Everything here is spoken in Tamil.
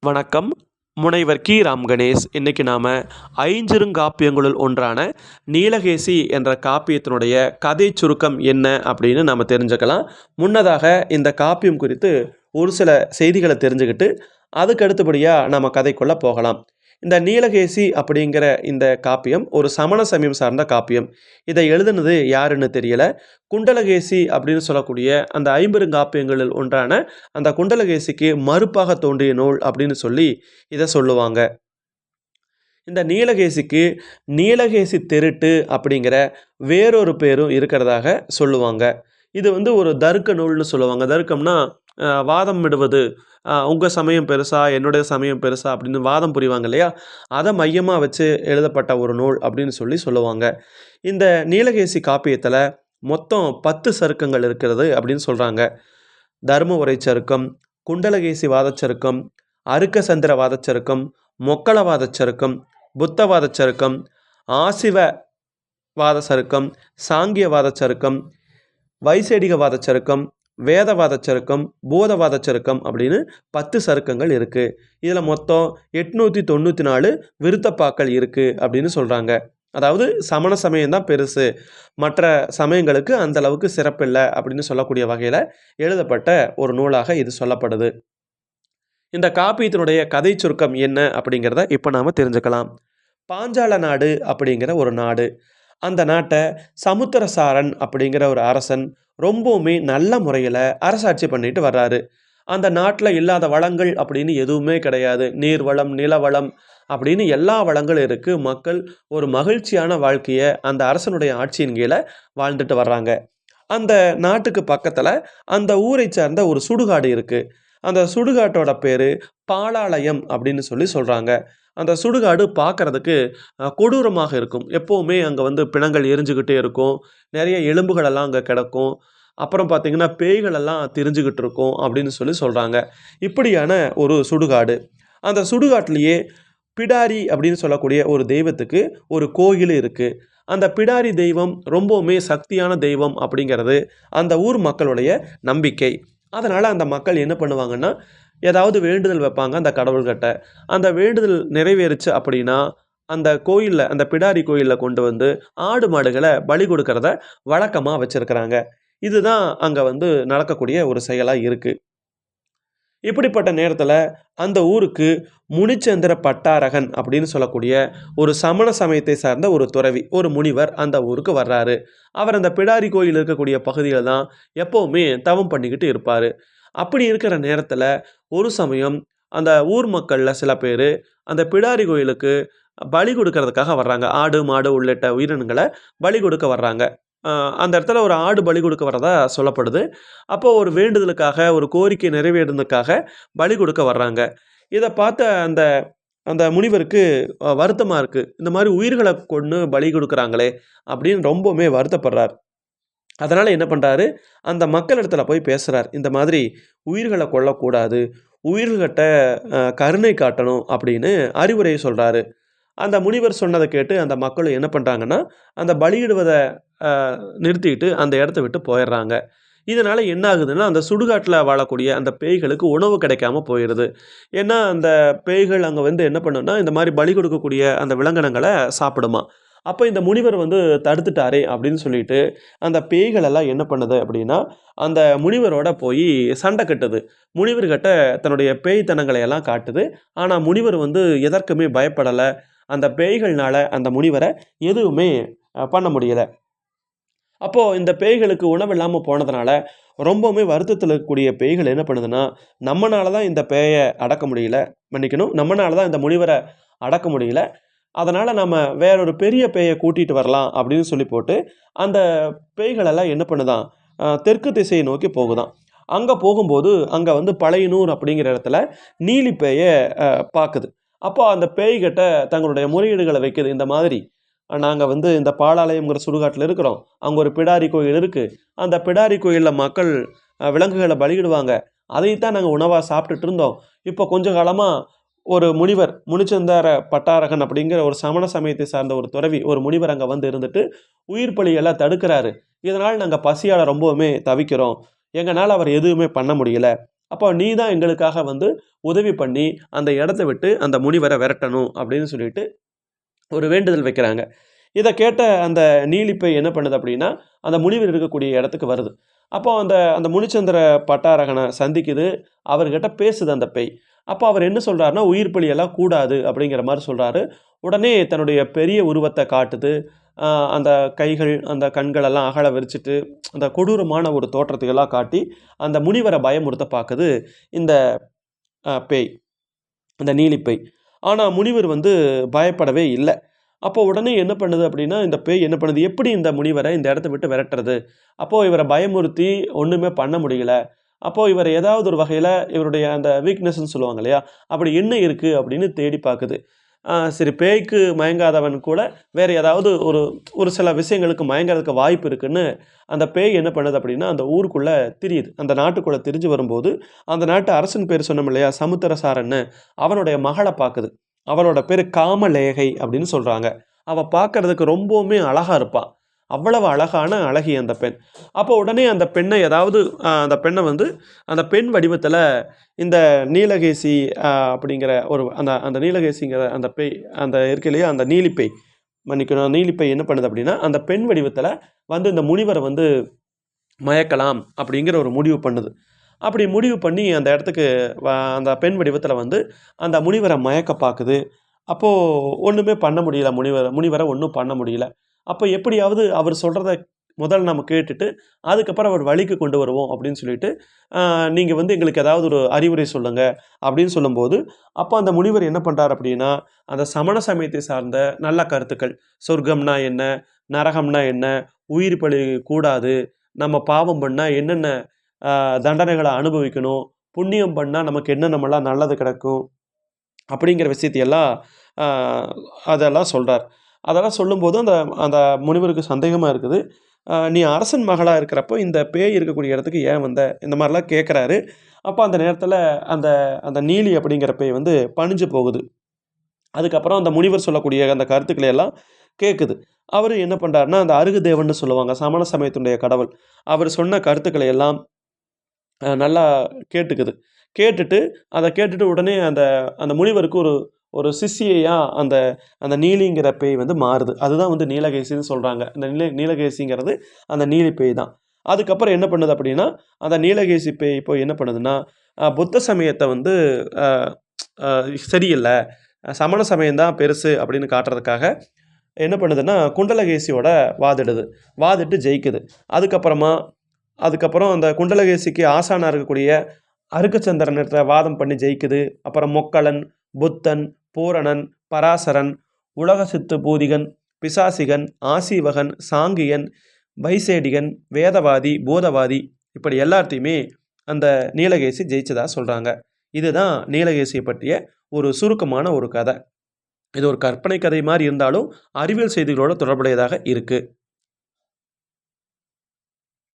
வணக்கம். முனைவர் கி. ராம் கணேஷ். இன்றைக்கி நாம் ஐஞ்சிருங்காப்பியங்களுள் ஒன்றான நீலகேசி என்ற காப்பியத்தினுடைய கதை சுருக்கம் என்ன அப்படின்னு நாம் தெரிஞ்சுக்கலாம். முன்னதாக இந்த காப்பியம் குறித்து ஒரு சில செய்திகளை தெரிஞ்சுக்கிட்டு அதுக்கு அடுத்தபடியாக நம்ம கதைக்குள்ளே போகலாம். இந்த நீலகேசி அப்படிங்கிற இந்த காப்பியம் ஒரு சமண சமயம் சார்ந்த காப்பியம். இதை எழுதுனது யாருன்னு தெரியல. குண்டலகேசி அப்படின்னு சொல்லக்கூடிய அந்த ஐம்பெருங்காப்பியங்களில் ஒன்றான அந்த குண்டலகேசிக்கு மறுப்பாக தோன்றிய நூல் அப்படின்னு சொல்லி இதை சொல்லுவாங்க. இந்த நீலகேசிக்கு நீலகேசி தெருட்டு அப்படிங்கிற வேறொரு பேரும் இருக்கிறதாக சொல்லுவாங்க. இது வந்து ஒரு தர்க்க நூல்னு சொல்லுவாங்க. தருக்கம்னா வாதம் விடுவது உங்கள் சமயம் பெருசா என்னுடைய சமயம் பெருசா அப்படின்னு வாதம் புரிவாங்க இல்லையா? அதை மையமாக வச்சு எழுதப்பட்ட ஒரு நூல் அப்படின்னு சொல்லி சொல்லுவாங்க. இந்த நீலகேசி காப்பியத்தில் மொத்தம் பத்து சருக்கங்கள் இருக்கிறது அப்படின்னு சொல்கிறாங்க தர்ம உரை சருக்கம் குண்டலகேசி வாதச்சருக்கம் அருக்க சந்திர வாதச்சருக்கம் மொக்களவாத சருக்கம் புத்தவாத சருக்கம் ஆசிவ வாத சருக்கம் சாங்கியவாத சருக்கம் வைசேடிகவாத சருக்கம் வேதவாத சருக்கம் பூதவாத சருக்கம் அப்படின்னு பத்து சருக்கங்கள் இருக்குது இதில் மொத்தம் எட்நூற்றி தொண்ணூற்றி நாலு விருத்தப்பாக்கள் இருக்குது அப்படின்னு சொல்கிறாங்க அதாவது சமண சமயம் தான் பெருசு. மற்ற சமயங்களுக்கு அந்த அளவுக்கு சிறப்பில்லை அப்படின்னு சொல்லக்கூடிய வகையில் எழுதப்பட்ட ஒரு நூலாக இது சொல்லப்படுது. இந்த காப்பியத்தினுடைய கதை சுருக்கம் என்ன அப்படிங்கிறத இப்போ நாம் தெரிஞ்சுக்கலாம். பாஞ்சால நாடு அப்படிங்கிற ஒரு நாடு. அந்த நாட்டை சமுத்திரசாரன் அப்படிங்கிற ஒரு அரசன் ரொம்பவுமே நல்ல முறையில் அரசாட்சி பண்ணிட்டு வர்றாரு. அந்த நாட்டில் இல்லாத வளங்கள் அப்படின்னு எதுவுமே கிடையாது. நீர் வளம் நிலவளம் அப்படின்னு எல்லா வளங்களும் இருக்குது மக்கள் ஒரு மகிழ்ச்சியான வாழ்க்கையை அந்த அரசனுடைய ஆட்சியின் கீழே வாழ்ந்துட்டு வர்றாங்க. அந்த நாட்டுக்கு பக்கத்தில் அந்த ஊரை சார்ந்த ஒரு சுடுகாடு இருக்குது அந்த சுடுகாட்டோட பேர் பாலாலயம் அப்படின்னு சொல்லி சொல்கிறாங்க அந்த சுடுகாடு பார்க்கறதுக்கு கொடூரமாக இருக்கும். எப்போவுமே அங்கே வந்து பிணங்கள் எரிஞ்சுக்கிட்டே இருக்கும். நிறைய எலும்புகளெல்லாம் அங்கே கிடக்கும். அப்புறம் பார்த்திங்கன்னா பேய்களெல்லாம் திரிஞ்சுக்கிட்டு இருக்கும் அப்படின்னு சொல்லி சொல்கிறாங்க இப்படியான ஒரு சுடுகாடு. அந்த சுடுகாட்டிலேயே பிடாரி அப்படின்னு சொல்லக்கூடிய ஒரு தெய்வத்துக்கு ஒரு கோயில் இருக்குது அந்த பிடாரி தெய்வம் ரொம்பவுமே சக்தியான தெய்வம் அப்படிங்கிறது அந்த ஊர் மக்களுடைய நம்பிக்கை. அதனால் அந்த மக்கள் என்ன பண்ணுவாங்கன்னா ஏதாவது வேண்டுதல் வைப்பாங்க அந்த கடவுள்கிட்ட. அந்த வேண்டுதல் நிறைவேறுச்சு அப்படின்னா அந்த கோயிலில் அந்த பிடாரி கோயிலில் கொண்டு வந்து ஆடு மாடுகளை பலி கொடுக்கறத வழக்கமாக வச்சுருக்கிறாங்க. இதுதான் அங்கே வந்து நடக்கக்கூடிய ஒரு செயலாக இருக்குது இப்படிப்பட்ட நேரத்தில் அந்த ஊருக்கு முனிச்சந்திர பட்டாரகன் அப்படின்னு சொல்லக்கூடிய ஒரு சமண சமயத்தை சார்ந்த ஒரு துறவி ஒரு முனிவர் அந்த ஊருக்கு வர்றாரு. அவர் அந்த பிடாரி கோயில் இருக்கக்கூடிய பகுதியில் தான் எப்போவுமே தவம் பண்ணிக்கிட்டு இருப்பார். அப்படி இருக்கிற நேரத்தில் ஒரு சமயம் அந்த ஊர் மக்களில் சில பேர் அந்த பிடாரி கோயிலுக்கு பலி கொடுக்கறதுக்காக வர்றாங்க. ஆடு மாடு உள்ளிட்ட உயிரினங்களை பலி கொடுக்க வர்றாங்க. அந்த இடத்துல ஒரு ஆடு பலி கொடுக்க வரதா சொல்லப்படுது. அப்போ ஒரு வேண்டுதலுக்காக ஒரு கோரிக்கை நிறைவேறுறதுக்காக பலி கொடுக்க வர்றாங்க. இதை பார்த்த அந்த அந்த முனிவருக்கு வருத்தமாக இருக்குது இந்த மாதிரி உயிர்களை கொண்டு பலி கொடுக்குறாங்களே அப்படின்னு ரொம்பவுமே வருத்தப்படுறார். அதனால் என்ன பண்ணுறாரு அந்த மக்கள் இடத்துல போய் பேசுகிறார் இந்த மாதிரி உயிர்களை கொல்லக்கூடாது உயிர்கிட்ட கருணை காட்டணும் அப்படின்னு அறிவுரையை சொல்கிறாரு அந்த முனிவர் சொன்னதை கேட்டு அந்த மக்களும் என்ன பண்ணுறாங்கன்னா அந்த பலியிடுவதை நிறுத்திட்டு அந்த இடத்த விட்டு போயிடுறாங்க. இதனால் என்ன ஆகுதுன்னா அந்த சுடுகாட்டில் வாழக்கூடிய அந்த பேய்களுக்கு உணவு கிடைக்காம போயிடுது ஏன்னா அந்த பேய்கள் அங்கே வந்து என்ன பண்ணுன்னா இந்த மாதிரி பலி கொடுக்கக்கூடிய அந்த விலங்கினங்களை சாப்பிடுமா. அப்போ இந்த முனிவர் வந்து தடுத்துட்டாரே அப்படின்னு சொல்லிட்டு அந்த பேய்கள் எல்லாம் என்ன பண்ணுது அப்படின்னா அந்த முனிவரோட போய் சண்டை கட்டுது. முனிவர்கிட்ட தன்னுடைய பேய்த்தனங்களை எல்லாம் காட்டுது. ஆனால் முனிவர் வந்து எதற்குமே பயப்படலை. அந்த பேய்கள்னால அந்த முனிவரை எதுவுமே பண்ண முடியலை. அப்போது இந்த பேய்களுக்கு உணவு இல்லாமல் போனதுனால ரொம்பவுமே வருத்தத்தில் இருக்கக்கூடிய பேய்கள் என்ன பண்ணுதுன்னா நம்மளால தான் இந்த பேயை அடக்க முடியல. மன்னிக்கணும். நம்மளால தான் இந்த முனிவரை அடக்க முடியல. அதனால் நம்ம வேறொரு பெரிய பேயை கூட்டிகிட்டு வரலாம் அப்படின்னு சொல்லி போட்டு அந்த பேய்களெல்லாம் என்ன பண்ணுதான்? தெற்கு திசையை நோக்கி போகுதான். அங்கே போகும்போது அங்கே வந்து பழையனூர் அப்படிங்கிற இடத்துல நீலி பேயை பார்க்குது அப்போ அந்த பேய்கிட்ட தங்களுடைய முறையீடுகளை வைக்குது. இந்த மாதிரி நாங்கள் வந்து இந்த பாலாலயம்ங்கிற சுடுகாட்டில் இருக்கிறோம். அங்கே ஒரு பிடாரி கோயில் இருக்குது அந்த பிடாரி கோயிலில் மக்கள் விலங்குகளை பலியிடுவாங்க. அதைத்தான் நாங்கள் உணவாக சாப்பிட்டுட்டு இருந்தோம். இப்போ கொஞ்ச காலமாக ஒரு முனிவர் முனிச்சந்தார பட்டாரகன் அப்படிங்கிற ஒரு சமண சமயத்தை சார்ந்த ஒரு துறவி ஒரு முனிவர் அங்கே வந்து இருந்துட்டு உயிர் பலியெல்லாம் தடுக்கிறாரு. இதனால் நாங்கள் பசியால் ரொம்பவுமே தவிக்கிறோம். எங்களால் அவர் எதுவுமே பண்ண முடியல. அப்போ நீ தான் எங்களுக்காக வந்து உதவி பண்ணி அந்த இடத்த விட்டு அந்த முனிவரை விரட்டணும் அப்படின்னு சொல்லிட்டு ஒரு வேண்டுதல் வைக்கிறாங்க. இதை கேட்ட அந்த நீலிப்பை என்ன பண்ணுது அப்படின்னா அந்த முனிவர் இருக்கக்கூடிய இடத்துக்கு வருது. அப்போ அந்த அந்த முனிச்சந்திர பட்டாரகனை சந்திக்குது. அவர்கிட்ட பேசுது அந்த பெய். அப்போ அவர் என்ன சொல்கிறாருன்னா உயிர் பலியெல்லாம் கூடாது அப்படிங்கிற மாதிரி சொல்கிறாரு உடனே தன்னுடைய பெரிய உருவத்தை காட்டுது. அந்த கைகள் அந்த கண்களெல்லாம் அகல விரிச்சிட்டு அந்த கொடூரமான ஒரு தோற்றத்துக்கெல்லாம் காட்டி அந்த முனிவரை பயமுறுத்த பார்க்குது இந்த பேய் அந்த நீலிப்பேய் ஆனால் முனிவர் வந்து பயப்படவே இல்லை. அப்போ உடனே என்ன பண்ணுது அப்படின்னா இந்த பேய் என்ன பண்ணுது? எப்படி இந்த முனிவரை இந்த இடத்த விட்டு விரட்டுறது? அப்போது இவரை பயமுறுத்தி ஒன்றுமே பண்ண முடியல. அப்போது இவர் ஏதாவது ஒரு வகையில் இவருடைய அந்த வீக்னஸ்ன்னு சொல்லுவாங்க இல்லையா? அப்படி என்ன இருக்குது அப்படின்னு தேடி பார்க்குது. சரி பேய்க்கு மயங்காதவன் கூட வேறு ஏதாவது ஒரு ஒரு சில விஷயங்களுக்கு மயங்கிறதுக்கு வாய்ப்பு இருக்குன்னு அந்த பேய் என்ன பண்ணுது அப்படின்னா அந்த ஊருக்குள்ளே திரியுது. அந்த நாட்டுக்குள்ளே திரிஞ்சு வரும்போது அந்த நாட்டு அரசன் பேர் சொன்னோம் இல்லையா? சமுத்திரசாரன்னு அவனுடைய மகளை பார்க்குது. அவளோட பேர் காமலேகை அப்படின்னு சொல்கிறாங்க அவள் பார்க்கறதுக்கு ரொம்பவுமே அழகாக இருப்பாள் அவ்வளவு அழகான அழகி அந்த பெண். அப்போ உடனே அந்த பெண்ணை ஏதாவது அந்த பெண்ணை வந்து அந்த பெண் வடிவத்தில் இந்த நீலகேசி அப்படிங்கிற ஒரு அந்த அந்த நீலகேசிங்கிற அந்த பேய் அந்த இருக்கையிலேயே அந்த நீலிப்பை மன்னிக்கணும். நீலிப்பை என்ன பண்ணுது அப்படின்னா அந்த பெண் வடிவத்தில் வந்து இந்த முனிவரை வந்து மயக்கலாம் அப்படிங்கிற ஒரு முடிவு பண்ணுது. அப்படி முடிவு பண்ணி அந்த இடத்துக்கு வ- அந்த பெண் வடிவத்தில் வந்து அந்த முனிவரை மயக்க பார்க்குது அப்போது ஒன்றுமே பண்ண முடியல முனிவரை முனிவரை ஒன்றும் பண்ண முடியல. அப்போ எப்படியாவது அவர் சொல்கிறத முதல்ல நம்ம கேட்டுட்டு அதுக்கப்புறம் அவர் வழிக்கு கொண்டு வருவோம் அப்படின்னு சொல்லிட்டு நீங்கள் வந்து எங்களுக்கு ஏதாவது ஒரு அறிவுரை சொல்லுங்கள் அப்படின்னு சொல்லும்போது அப்போ அந்த முனிவர் என்ன பண்ணுறார் அப்படின்னா அந்த சமண சமயத்தை சார்ந்த நல்ல கருத்துக்கள் சொர்க்கம்னா என்ன நரகம்னா என்ன உயிர் பலி கூடாது நம்ம பாவம் பண்ணால் என்னென்ன தண்டனைகளை அனுபவிக்கணும் புண்ணியம் பண்ணால் நமக்கு என்னென்னமெல்லாம் நல்லது கிடக்கும் அப்படிங்கிற விஷயத்தையெல்லாம் அதெல்லாம் சொல்கிறார் அதெல்லாம் சொல்லும்போது அந்த அந்த முனிவருக்கு சந்தேகமாக இருக்குது. நீ அரசன் மகளாக இருக்கிறப்போ இந்த பேய் இருக்கக்கூடிய இடத்துக்கு ஏன் வந்த? இந்த மாதிரிலாம் கேட்குறாரு அப்போ அந்த நேரத்தில் அந்த அந்த நீலி அப்படிங்கிற பேய் வந்து பணிஞ்சு போகுது. அதுக்கப்புறம் அந்த முனிவர் சொல்லக்கூடிய அந்த கருத்துக்களை எல்லாம் கேட்குது அவர் என்ன பண்ணுறாருன்னா அந்த அருகு தேவன் சொல்லுவாங்க சமண சமயத்துடைய கடவுள். அவர் சொன்ன கருத்துக்களை எல்லாம் நல்லா கேட்டுக்குது. கேட்டுட்டு அதை கேட்டுட்டு உடனே அந்த அந்த முனிவருக்கு ஒரு ஒரு சிஷியையா அந்த அந்த நீலிங்கிற பேய் வந்து மாறுது. அதுதான் வந்து நீலகேசின்னு சொல்கிறாங்க அந்த நீல நீலகேசிங்கிறது அந்த நீலி பேய் தான். அதுக்கப்புறம் என்ன பண்ணுது அப்படின்னா அந்த நீலகேசி பேய் இப்போ என்ன பண்ணுதுன்னா புத்த சமயத்தை வந்து சரியில்லை. சமண சமயம்தான் பெருசு அப்படின்னு காட்டுறதுக்காக என்ன பண்ணுதுன்னா குண்டலகேசியோட வாதிடுது. வாதிட்டு ஜெயிக்குது. அதுக்கப்புறமா அதுக்கப்புறம் அந்த குண்டலகேசிக்கு ஆசானாக இருக்கக்கூடிய அருக்கச்சந்திரனிட்ட வாதம் பண்ணி ஜெயிக்குது. அப்புறம் மொக்கலன் புத்தன் பூரணன் பராசரன் உலகசித்து பூதிகன் பிசாசிகன் ஆசீவகன் சாங்கியன் வைசேடிகன் வேதவாதி பூதவாதி இப்படி எல்லாத்தையுமே அந்த நீலகேசி ஜெயிச்சதா சொல்கிறாங்க இதுதான் நீலகேசியை பற்றிய ஒரு சுருக்கமான ஒரு கதை. இது ஒரு கற்பனை கதை மாதிரி இருந்தாலும் அறிவியல் செய்திகளோட தொடர்புடையதாக இருக்குது